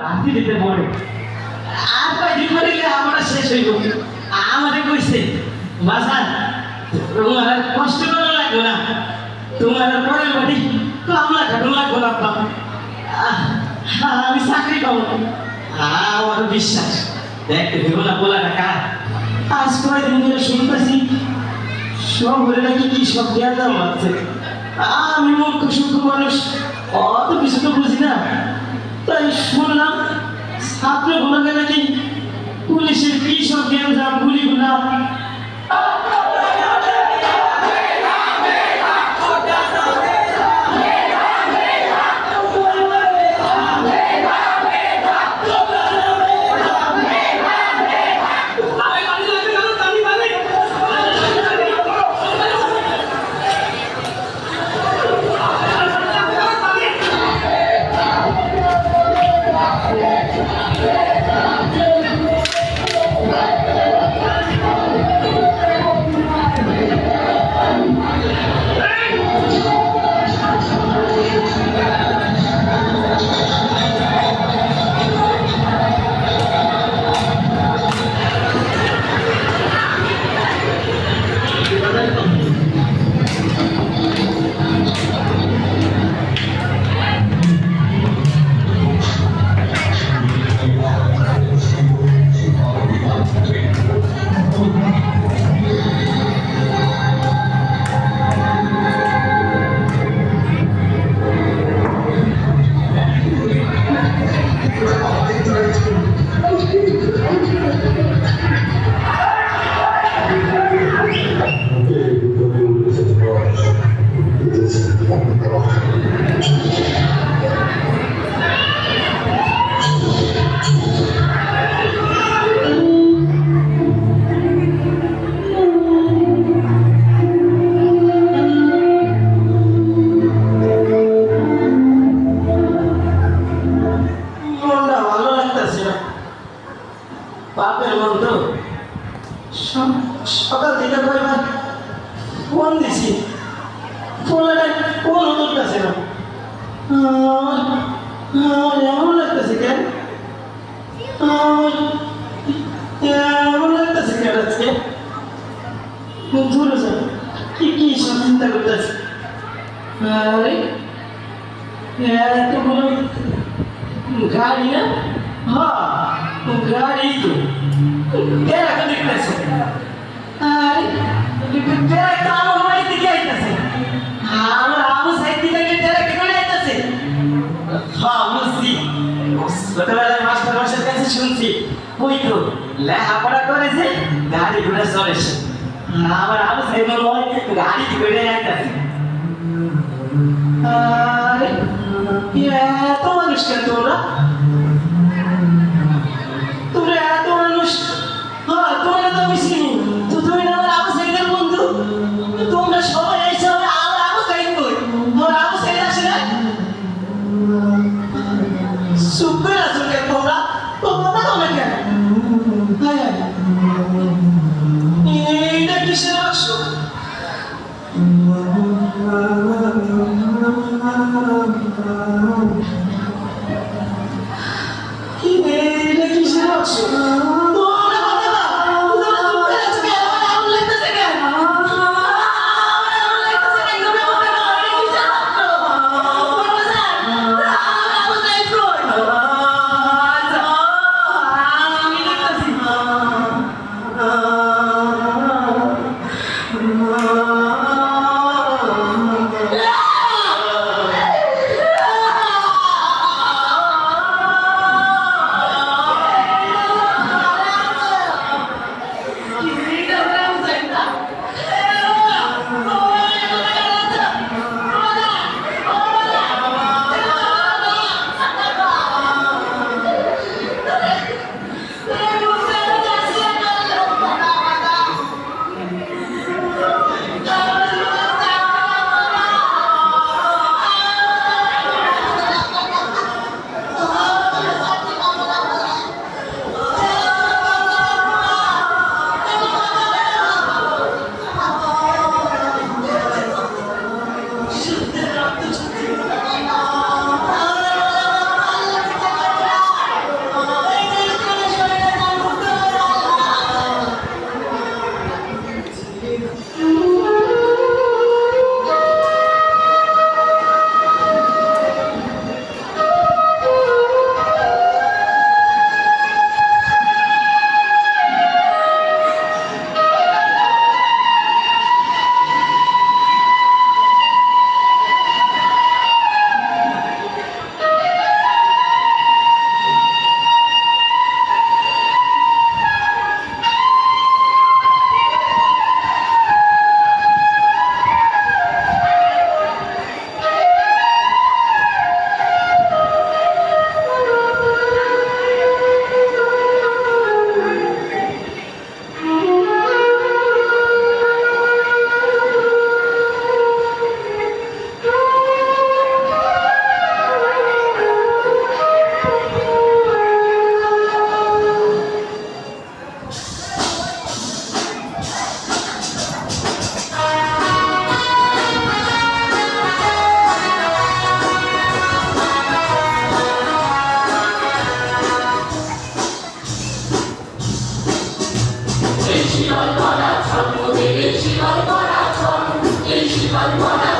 রাতি দিতে পড়ে আর কয়দিন পরে গেলে আমরা শেষ হইব? আমাদের কইছে বাসান তোমার কষ্ট করা লাগবে না। তোমার আর পরের বাড়ি কামলা খাটু লাগবে না আমি চাকরি পাবো আমার বিশ্বাস। দেখতে দেব না বলা টাকা আজ কয়দিন ধরে শুনতেছি শহরে নাকি কি সব দেওয়া দাম আছে আমি মূর্খ, সূক্ষ্ম মানুষ। অত কিছু তো বুঝি না। তাই শুনলাম গুলোকে নাকি পুলিশের কি সব গ্যাঞ্জাম গুলিগুলা কি কি সব চিন্তা করতেছে এত বড় গাড়ি না হ্যাঁ গাড়ি তো তেরা তো দেখতেছে আরে তেরা তো আমার বাড়ি থেকে আইতেছে আমার আবু সাইড থেকে তেরা কেন আইতেছে হ্যাঁ বুঝছি ছোটবেলায় ওই তো লেখাপড়া করেছে গাড়ি ঘুরে চলেছে আমার আমি সাইড মনে গাড়ি ঘুরে আইতেছে। আরে এত মানুষ কেন তোমরা তোমরা এত মানুষ? হ্যাঁ তোমরা তো আমি শিকল পরাচন মোদের এই শিকল পরাচন এই শিকল পরাচন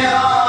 내가